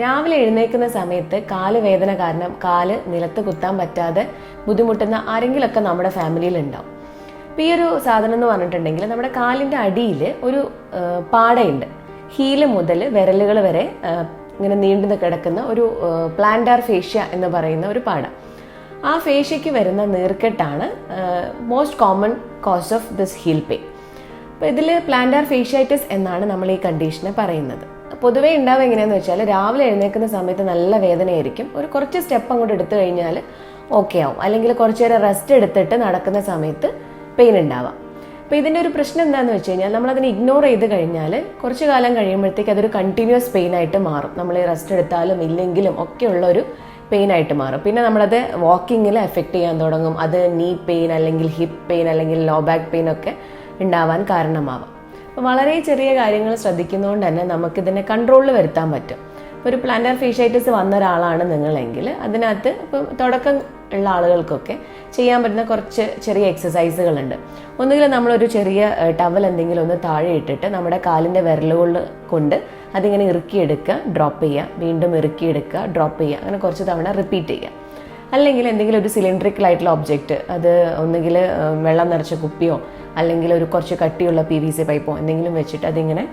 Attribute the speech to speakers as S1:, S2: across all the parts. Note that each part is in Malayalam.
S1: രാവിലെ എഴുന്നേൽക്കുന്ന സമയത്ത് കാൽ വേദന കാരണം കാൽ നിലത്ത് കുത്താൻ പറ്റാതെ ബുദ്ധിമുട്ടുന്ന ആരെങ്കിലുമൊക്കെ നമ്മുടെ ഫാമിലിയിൽ ഉണ്ടാവും. അപ്പോൾ ഈ ഒരു സാധനം എന്ന് പറഞ്ഞിട്ടുണ്ടെങ്കിൽ നമ്മുടെ കാലിന്റെ അടിയിൽ ഒരു പാടയുണ്ട്. ഹീൽ മുതൽ വിരലുകൾ വരെ ഇങ്ങനെ നീണ്ടു കിടക്കുന്ന ഒരു പ്ലാന്റാർ ഫേഷ്യ എന്ന് പറയുന്ന ഒരു പാട. ആ ഫേഷ്യയ്ക്ക് വരുന്ന നീർക്കെട്ടാണ് most common cause of this heel pain അപ്പോൾ ഇതിൽ പ്ലാന്റാർ ഫേഷ്യാറ്റിസ് എന്നാണ് നമ്മൾ ഈ കണ്ടീഷനെ പറയുന്നത്. പൊതുവേ ഉണ്ടാവുക എങ്ങനെയാണെന്ന് വെച്ചാൽ രാവിലെ എഴുന്നേൽക്കുന്ന സമയത്ത് നല്ല വേദനയായിരിക്കും. ഒരു കുറച്ച് സ്റ്റെപ്പ് അങ്ങോട്ട് എടുത്തു കഴിഞ്ഞാൽ ഓക്കെ ആവും. അല്ലെങ്കിൽ കുറച്ച് നേരം റെസ്റ്റ് എടുത്തിട്ട് നടക്കുന്ന സമയത്ത് പെയിൻ ഉണ്ടാവാം. അപ്പോൾ ഇതിന്റെ ഒരു പ്രശ്നം എന്താണെന്ന് വെച്ച് കഴിഞ്ഞാൽ നമ്മളതിനെ ഇഗ്നോർ ചെയ്ത് കഴിഞ്ഞാൽ കുറച്ച് കാലം കഴിയുമ്പോഴത്തേക്ക് അതൊരു കണ്ടിന്യൂസ് പെയിൻ ആയിട്ട് മാറും. നമ്മൾ റെസ്റ്റ് എടുത്താലും ഇല്ലെങ്കിലും ഒക്കെയുള്ള ഒരു പെയിൻ ആയിട്ട് മാറും. പിന്നെ നമ്മളത് വാക്കിങ്ങിൽ എഫക്റ്റ് ചെയ്യാൻ തുടങ്ങും. അത് നീ പെയിൻ അല്ലെങ്കിൽ ഹിപ്പ് പെയിൻ അല്ലെങ്കിൽ ലോ ബാക്ക് പെയിൻ ഒക്കെ ഉണ്ടാവാൻ കാരണമാവാം. വളരെ ചെറിയ കാര്യങ്ങൾ ശ്രദ്ധിക്കുന്നതുകൊണ്ട് തന്നെ നമുക്കിതിനെ കൺട്രോളിൽ വരുത്താൻ പറ്റും. ഒരു പ്ലാന്റർ ഫീഷൈറ്റിസ് വന്ന ഒരാളാണ് നിങ്ങളെങ്കിൽ അതിനകത്ത് ഇപ്പം തുടക്കം ഉള്ള ആളുകൾക്കൊക്കെ ചെയ്യാൻ പറ്റുന്ന കുറച്ച് ചെറിയ എക്സസൈസുകളുണ്ട് ഒന്നുകിൽ നമ്മളൊരു ചെറിയ ടവൽ എന്തെങ്കിലും ഒന്ന് താഴെ ഇട്ടിട്ട് നമ്മുടെ കാലിന്റെ വിരലുകൾ കൊണ്ട് അതിങ്ങനെ ഇറുക്കിയെടുക്കുക ഡ്രോപ്പ് ചെയ്യുക വീണ്ടും ഇറുക്കിയെടുക്കുക ഡ്രോപ്പ് ചെയ്യുക അങ്ങനെ കുറച്ച് തവണ റിപ്പീറ്റ് ചെയ്യുക. അല്ലെങ്കിൽ എന്തെങ്കിലും ഒരു സിലിണ്ടറിക്കൽ ആയിട്ടുള്ള ഒബ്ജക്റ്റ് അത് ഒന്നുകിൽ വെള്ളം നിറച്ച കുപ്പിയോ അല്ലെങ്കിൽ ഒരു കുറച്ച് കട്ടിയുള്ള പി വി സി പൈപ്പോ എന്തെങ്കിലും വെച്ചിട്ട് അതിങ്ങനെ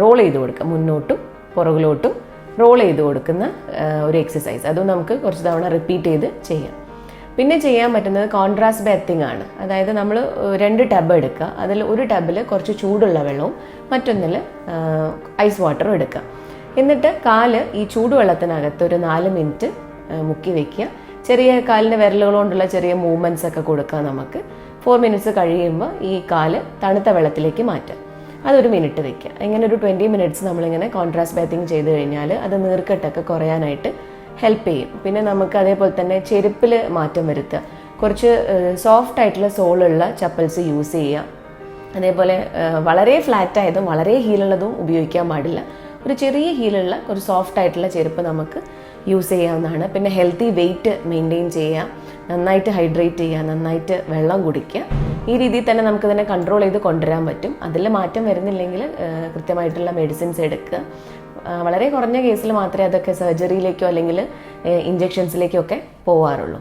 S1: റോൾ ചെയ്ത് കൊടുക്കുക. മുന്നോട്ടും പുറകിലോട്ടും റോൾ ചെയ്ത് കൊടുക്കുന്ന ഒരു എക്സസൈസ് അതും നമുക്ക് കുറച്ച് തവണ റിപ്പീറ്റ് ചെയ്ത് ചെയ്യാം. പിന്നെ ചെയ്യാൻ പറ്റുന്നത് കോൺട്രാസ്റ്റ് ബെത്തിങ് ആണ്. അതായത് നമ്മൾ രണ്ട് ടബ് എടുക്കുക. അതിൽ ഒരു ടബിൽ കുറച്ച് ചൂടുള്ള വെള്ളവും മറ്റൊന്നിൽ ഐസ് വാട്ടറും എടുക്കുക. എന്നിട്ട് കാൽ ഈ ചൂടുവെള്ളത്തിനകത്ത് ഒരു നാല് മിനിറ്റ് മുക്കി വെക്കുക. ചെറിയ കാലിന്റെ വിരലുകൾ കൊണ്ടുള്ള ചെറിയ മൂവ്മെന്റ്സ് ഒക്കെ കൊടുക്കുക നമുക്ക്. ഫോർ മിനിറ്റ്സ് കഴിയുമ്പോൾ ഈ കാൽ തണുത്ത വെള്ളത്തിലേക്ക് മാറ്റുക അതൊരു മിനിറ്റ് വയ്ക്കുക. ഇങ്ങനെ ഒരു ട്വന്റി മിനിറ്റ്സ് നമ്മളിങ്ങനെ കോൺട്രാസ്റ്റ് ബാത്തിങ് ചെയ്ത് കഴിഞ്ഞാൽ അത് നീർക്കെട്ടൊക്കെ കുറയാനായിട്ട് ഹെൽപ്പ് ചെയ്യും. പിന്നെ നമുക്ക് അതേപോലെ തന്നെ ചെരുപ്പിൽ മാറ്റം വരുത്തുക. കുറച്ച് സോഫ്റ്റ് ആയിട്ടുള്ള സോളുള്ള ചപ്പൽസ് യൂസ് ചെയ്യുക. അതേപോലെ വളരെ ഫ്ലാറ്റ് ആയതും വളരെ ഹീലുള്ളതും ഉപയോഗിക്കാൻ പാടില്ല. ഒരു ചെറിയ ഹീലുള്ള ഒരു സോഫ്റ്റ് ആയിട്ടുള്ള ചെരുപ്പ് നമുക്ക് യൂസ് ചെയ്യാവുന്നതാണ്. പിന്നെ ഹെൽത്തി വെയിറ്റ് മെയിന്റെയിൻ ചെയ്യുക നന്നായിട്ട് ഹൈഡ്രേറ്റ് ചെയ്യുക നന്നായിട്ട് വെള്ളം കുടിക്കുക ഈ രീതിയിൽ തന്നെ നമുക്ക് ഇതിനെ കൺട്രോൾ ചെയ്ത് കൊണ്ടുവരാൻ പറ്റും. അതിൽ മാറ്റം വരുന്നില്ലെങ്കിൽ കൃത്യമായിട്ടുള്ള മെഡിസിൻസ് എടുക്കുക. വളരെ കുറഞ്ഞ കേസിൽ മാത്രമേ അതൊക്കെ സർജറിയിലേക്കോ അല്ലെങ്കിൽ ഇഞ്ചെക്ഷൻസിലേക്കോ ഒക്കെ പോവാറുള്ളൂ.